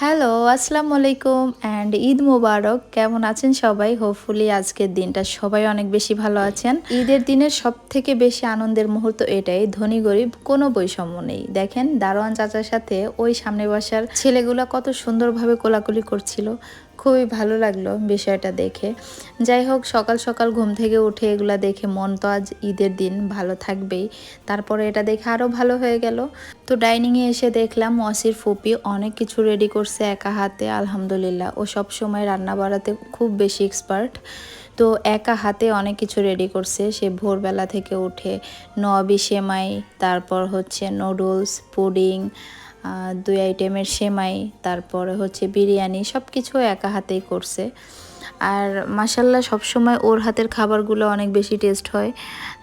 Hello আসসালামু আলাইকুম and Eid মুবারক। কেমন আছেন সবাই? হোপফুলি আজকের দিনটা সবাই অনেক বেশি ভালো আছেন। ঈদের দিনের সব থেকে বেশি আনন্দের মুহূর্ত এটাই, ধনী গরিব কোনো বৈষম্য নেই। দেখেন, দারোয়ান চাচার সাথে ওই সামনে বাসার ছেলেগুলো কত সুন্দরভাবে কোলাকুলি করছিল। খুবই ভালো লাগল বিষয়টা দেখে। যাই হোক, সকাল সকাল ঘুম থেকে উঠে এগুলা দেখে মন তো আজ ঈদের দিন ভালো থাকবেই। তারপরে এটা দেখে আরও ভালো হয়ে গেল। তো ডাইনিংয়ে এসে দেখলাম ওয়াসির ফুপি অনেক কিছু রেডি করছে একা হাতে, আলহামদুলিল্লাহ। ও সব সময় রান্না বাড়াতে খুব বেশি এক্সপার্ট তো একা হাতে অনেক কিছু রেডি করছে। সে ভোরবেলা থেকে উঠে নবি সেমাই, তারপর হচ্ছে নুডলস পুডিং দুই আইটেমের সেমাই, তারপরে হচ্ছে বিরিয়ানি সব কিছু একা হাতেই করছে। আর মাসাল্লাহ সবসময় ওর হাতের খাবারগুলো অনেক বেশি টেস্ট হয়।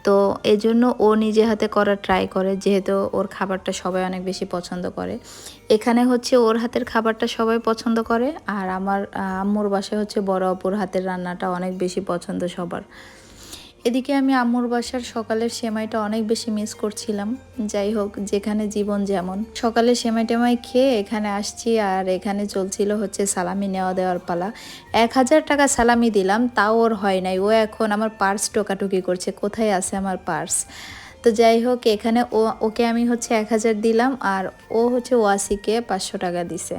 তো এই জন্য ও নিজে হাতে করা ট্রাই করে, যেহেতু ওর খাবারটা সবাই অনেক বেশি পছন্দ করে। এখানে হচ্ছে ওর হাতের খাবারটা সবাই পছন্দ করে, আর আমার আম্মুর বাসায় হচ্ছে বড় অপুর হাতের রান্নাটা অনেক বেশি পছন্দ সবার। এদিকে আমি আম্মুর বাসার সকালের সেমাইটা অনেক বেশি মিস করছিলাম। যাই হোক, যেখানে জীবন যেমন। সকালে সেমাই টেমাই খেয়ে এখানে আসছি আর এখানে চলছিল হচ্ছে সালামি নেওয়া দেওয়ার পালা। এক হাজার টাকা সালামি দিলাম, তাও ওর হয় নাই। ও এখন আমার পার্স টোকাটুকি করছে। কোথায় আছে আমার পার্স তো যাই হোক, এখানে ও, ওকে আমি হচ্ছে এক হাজার দিলাম আর ও হচ্ছে ওয়াসিকে পাঁচশো টাকা দিছে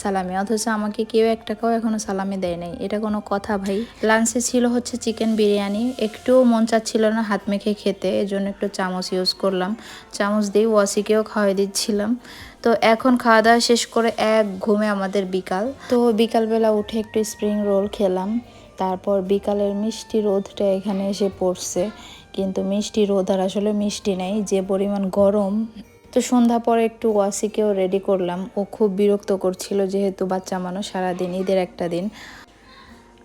সালামি। অথচ আমাকে কেউ এক টাকাও এখনও সালামি দেয় নাই। এটা কোনো কথা ভাই। লাঞ্চে ছিল হচ্ছে চিকেন বিরিয়ানি। একটুও মন চাচ্ছিল না হাত মেখে খেতে, এজন্য একটু চামচ ইউজ করলাম। চামচ দিয়ে ওয়াসিকেও খাওয়াই দিচ্ছিলাম। তো এখন খাওয়া দাওয়া শেষ করে এক ঘুমে আমাদের বিকাল। তো বিকালবেলা উঠে একটু স্প্রিং রোল খেলাম। তারপর বিকালের মিষ্টি রোদটা এখানে এসে পড়ছে। কিন্তু মিষ্টি রোদ আর আসলে মিষ্টি নেই, যে পরিমাণ গরম। তো সন্ধ্যা পরে একটু ওয়াসিকেও রেডি করলাম। ও খুব বিরক্ত করছিল যেহেতু বাচ্চা মানুষ সারাদিন, ঈদের একটা দিন।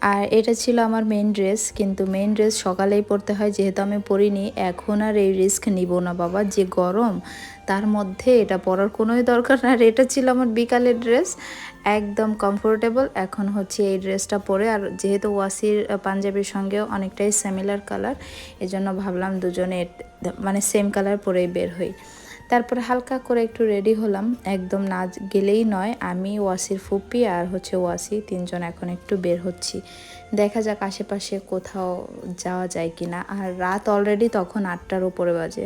আর এটা ছিল আমার মেন ড্রেস কিন্তু মেন ড্রেস সকালেই পরতে হয়, যেহেতু আমি পরিনি, এখন আর এই রিস্ক নিব না বাবা, যে গরম, তার মধ্যে এটা পরার কোনোই দরকার না। আর এটা ছিল আমার বিকালের ড্রেস একদম কমফোর্টেবল এখন হচ্ছে এই ড্রেসটা পরে। আর যেহেতু ওয়াসির পাঞ্জাবির সঙ্গেও অনেকটাই সিমিলার কালার এজন্য ভাবলাম দুজনে মানে সেম কালার পরেই বের হই। তারপরে হালকা করে একটু রেডি হলাম। একদম না গেলেই নয়, আমি, ওয়াসির ফুপি আর হচ্ছে ওয়াসি তিনজন এখন একটু বের হচ্ছি। দেখা যাক আশেপাশে কোথাও যাওয়া যায় কি না আর রাত অলরেডি তখন আটটার উপরে বাজে,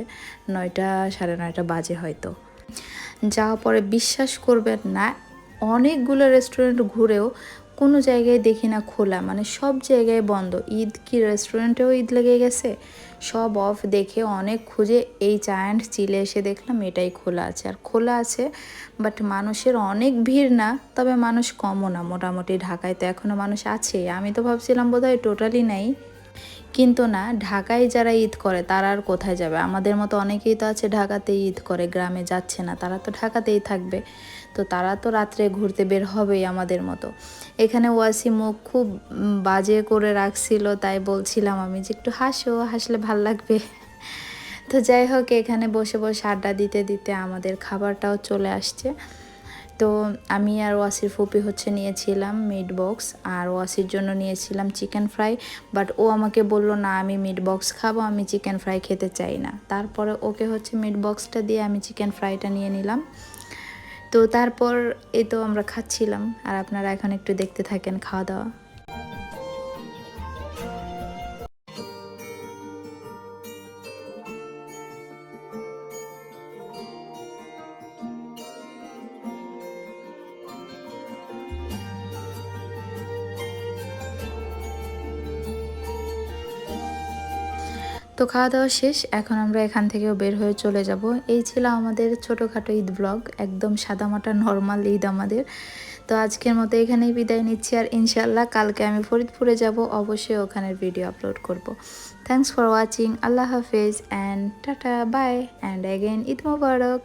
নয়টা, সাড়ে নয়টা বাজে হয়তো। যাওয়ার পরে বিশ্বাস করবেন না, অনেকগুলো রেস্টুরেন্ট ঘুরেও কোনো জায়গায় দেখি না খোলা মানে সব জায়গায় বন্ধ। ঈদ কি রেস্টুরেন্টেও ঈদ লেগে গেছে? সব অফ দেখে অনেক খুঁজে এই অ্যান্ড চিলে এসে দেখলাম এটাই খোলা আছে। আর খোলা আছে বাট মানুষের অনেক ভিড় না, তবে মানুষ কমও না। মোটামুটি ঢাকায় তো এখনও মানুষ আছে। আমি তো ভাবছিলাম বোধহয় টোটালি নাই। কিন্তু না, ঢাকায় যারা ঈদ করে তারা আর কোথায় যাবে? আমাদের মতো অনেকেই তো আছে ঢাকাতেই ঈদ করে, গ্রামে যাচ্ছে না, তারা তো ঢাকাতেই থাকবে। তো তারা তো রাত্রে ঘুরতে বের হবেই আমাদের মতো। এখানে ওয়াসি মুখ খুব বাজে করে রাখছিল, তাই বলছিলাম আমি যে একটু হাসো, হাসলে ভালো লাগবে। তো যাই হোক, এখানে বসে বসে আড্ডা দিতে দিতে আমাদের খাবারটাও চলে আসছে। তো আমি আর ওয়াসির ফুপি হচ্ছে নিয়েছিলাম মিট বক্স আর ওয়াসির জন্য নিয়েছিলাম চিকেন ফ্রাই বাট ও আমাকে বলল, না, আমি মিট বক্স খাব, আমি চিকেন ফ্রাই খেতে চাই না। তারপরে ওকে হচ্ছে মিট বক্সটা দিয়ে আমি চিকেন ফ্রাইটা নিয়ে নিলাম। তো তারপর এই তো আমরা খাচ্ছিলাম, আর আপনারা এখন একটু দেখতে থাকেন খাওয়া দাওয়া। তো খাওয়া দাওয়া শেষ, এখন আমরা এখান থেকেও বের হয়ে চলে যাব। এই ছিল আমাদের ছোটোখাটো ঈদ ব্লগ একদম সাদামাটা নর্মাল ঈদ আমাদের। তো আজকের মতো এখানেই বিদায় নিচ্ছি আর ইনশাল্লাহ কালকে আমি ফরিদপুরে যাব, অবশ্যই ওখানের ভিডিও আপলোড করব। থ্যাংকস ফর ওয়াচিং আল্লাহ হাফেজ and tata bye and again Eid Mobarak.